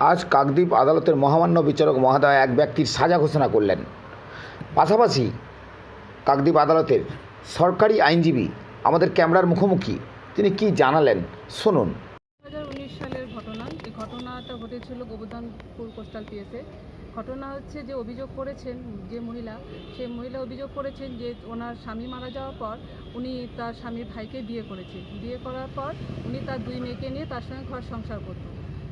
আজ কাকদ্বীপ আদালতের মহামান্য বিচারক মহাদয় এক ব্যক্তির সাজা ঘোষণা করলেন। পাশাপাশি কাকদ্বীপ আদালতের সরকারি আইনজীবী আমাদের ক্যামেরার মুখোমুখি। তিনি কি জানালেন? শুনুন। উনিশ সালের ঘটনা, এই ঘটনাটা ঘটেছিল গোবর্ধনপুর কোস্টাল পিএসে ঘটনা হচ্ছে যে অভিযোগ করেছেন যে মহিলা সেই মহিলা অভিযোগ করেছেন যে ওনার স্বামী মারা যাওয়ার পর উনি তার স্বামীর ভাইকে বিয়ে করেছেন বিয়ে করার পর উনি তার দুই মেয়েকে নিয়ে তার সঙ্গে ঘর সংসার করতো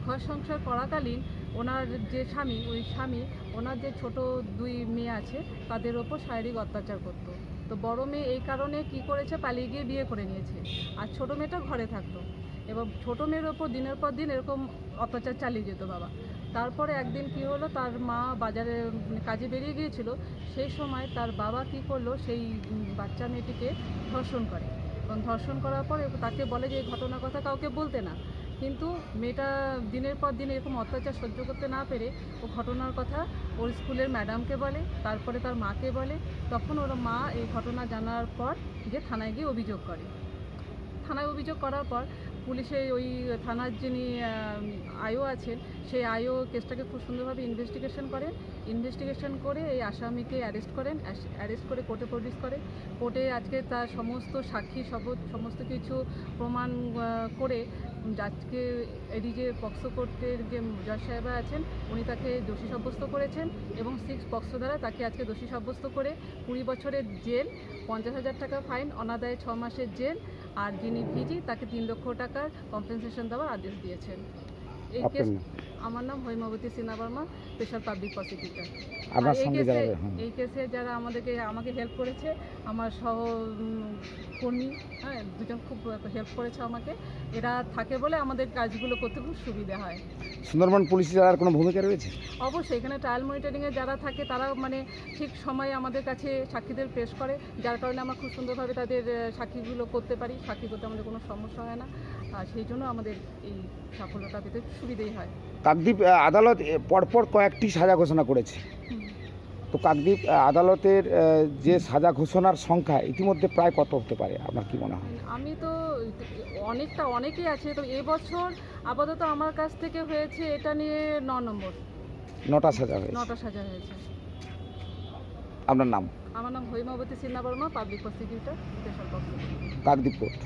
ঘর সংসার করাকালীন ওনার যে স্বামী, ওই স্বামী, ওনার যে ছোট দুই মেয়ে আছে, তাদের ওপর শারীরিক অত্যাচার করতো। তো বড় মেয়ে এই কারণে কি করেছে? পালিয়ে গিয়ে বিয়ে করে নিয়েছে। আর ছোট মেয়েটা ঘরে থাকতো। এবং ছোট মেয়ের ওপর দিনের পর দিন এরকম অত্যাচার চালিয়ে যেত বাবা। তারপরে একদিন কি হলো? তার মা বাজারে কাজে বেরিয়ে গিয়েছিল। সেই সময় তার বাবা কি করল? সেই বাচ্চা মেয়েটিকে ধর্ষণ করে। এবং ধর্ষণ করার পরে তাকে বলে যে, এই ঘটনার কথা কাউকে বলতে না। কিন্তু মেয়েটা দিনের পর দিন এরকম অত্যাচার সহ্য করতে না পেরে ও ঘটনার কথা ওর স্কুলের ম্যাডামকে বলে, তারপরে তার মাকে বলে। তখন ওর মা এই ঘটনা জানার পর যে থানায় গিয়ে অভিযোগ করে। থানায় অভিযোগ করার পর পুলিশে ওই থানার যিনি আয়ও আছেন সেই আয়ও কেসটাকে খুব সুন্দরভাবে ইনভেস্টিগেশন করেন ইনভেস্টিগেশন করে এই আসামিকে অ্যারেস্ট করেন অ্যারেস্ট করে কোর্টে প্রডিউস করে। কোর্টে আজকে তার সমস্ত সাক্ষী শপথ সমস্ত কিছু প্রমাণ করে আজকে এদিকে পক্সো কোর্টের যে জজ সাহেবা আছেন উনি তাকে দোষী সাব্যস্ত করেছেন এবং সিক্স পক্সো দ্বারা তাকে আজকে দোষী সাব্যস্ত করে কুড়ি বছরের জেল পঞ্চাশ হাজার টাকা ফাইন অনাদায়ে ছ মাসের জেল আর যিনি ভিজি তাকে তিন লক্ষ টাকার কম্পেনসেশন দেওয়ার আদেশ দিয়েছেন। এই কেস আমার নাম Haimabati Sinha Barma special public prosecutor আপনার এই সঙ্গে কেসে যারা। এই কেসে যারা আমাদেরকে আমাকে হেল্প করেছে আমার সহ কর্মী হ্যাঁ দুজন খুব হেল্প করেছে আমাকে। এরা থাকে বলে আমাদের কাজগুলো করতে খুব সুবিধা হয়। সুন্দরবন পুলিশ জেলার কোনো ভূমিকা রয়েছে? অবশ্যই এখানে ট্রায়াল মনিটরিংয়ে যারা থাকে তারা মানে ঠিক সময়ে আমাদের কাছে সাক্ষীদের পেশ করে। যার কারণে আমরা খুব সুন্দরভাবে তাদের সাক্ষীগুলো করতে পারি। সাক্ষী করতে আমাদের কোনো সমস্যা হয় না। আর সেই জন্য আমাদের এই সাফল্যটা পেতে সুবিধেই হয়। কাকদ্বীপ আদালত পরপর কয়েকটি সাজা ঘোষণা করেছে। তো কাকদ্বীপ আদালতের যে সাজা ঘোষণার সংখ্যা ইতিমধ্যে প্রায় কত হতে পারে? আপনার কি মনে হয়? আমি তো অনেকটা অনেকেই আছে তো এবছর আপাতত আমার কাছ থেকে হয়েছে এটা নিয়ে ন নম্বর। নটা সাজা হয়েছে। নটা সাজা হয়েছে। আপনার নাম? আমার নাম Haimabati Sinha Barma public prosecutor special Kakdwip court.